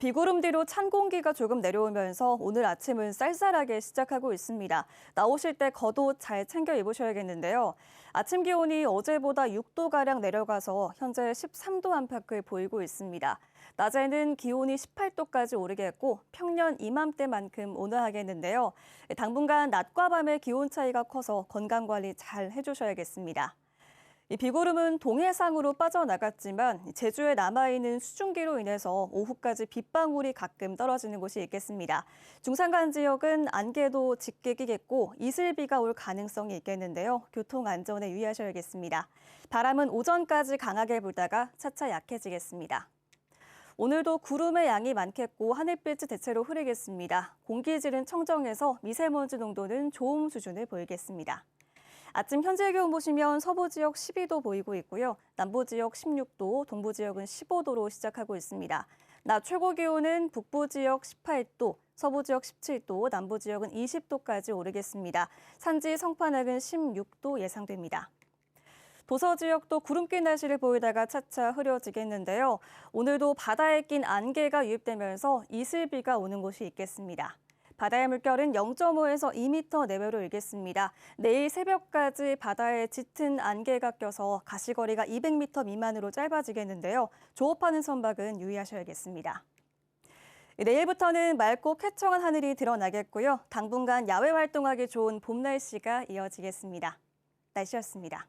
비구름 뒤로 찬 공기가 조금 내려오면서 오늘 아침은 쌀쌀하게 시작하고 있습니다. 나오실 때 겉옷 잘 챙겨 입으셔야겠는데요. 아침 기온이 어제보다 6도가량 내려가서 현재 13도 안팎을 보이고 있습니다. 낮에는 기온이 18도까지 오르겠고 평년 이맘때만큼 온화하겠는데요. 당분간 낮과 밤의 기온 차이가 커서 건강 관리 잘 해주셔야겠습니다. 이 비구름은 동해상으로 빠져나갔지만 제주에 남아있는 수증기로 인해서 오후까지 빗방울이 가끔 떨어지는 곳이 있겠습니다. 중산간 지역은 안개도 짙게 끼겠고 이슬비가 올 가능성이 있겠는데요. 교통 안전에 유의하셔야겠습니다. 바람은 오전까지 강하게 불다가 차차 약해지겠습니다. 오늘도 구름의 양이 많겠고 하늘빛이 대체로 흐리겠습니다. 공기질은 청정해서 미세먼지 농도는 좋음 수준을 보이겠습니다. 아침 현재 기온 보시면 서부 지역 12도 보이고 있고요. 남부 지역 16도, 동부 지역은 15도로 시작하고 있습니다. 낮 최고 기온은 북부 지역 18도, 서부 지역 17도, 남부 지역은 20도까지 오르겠습니다. 산지 성판악은 16도 예상됩니다. 도서 지역도 구름 낀 날씨를 보이다가 차차 흐려지겠는데요. 오늘도 바다에 낀 안개가 유입되면서 이슬비가 오는 곳이 있겠습니다. 바다의 물결은 0.5에서 2m 내외로 일겠습니다. 내일 새벽까지 바다에 짙은 안개가 껴서 가시거리가 200m 미만으로 짧아지겠는데요. 조업하는 선박은 유의하셔야겠습니다. 내일부터는 맑고 쾌청한 하늘이 드러나겠고요. 당분간 야외 활동하기 좋은 봄 날씨가 이어지겠습니다. 날씨였습니다.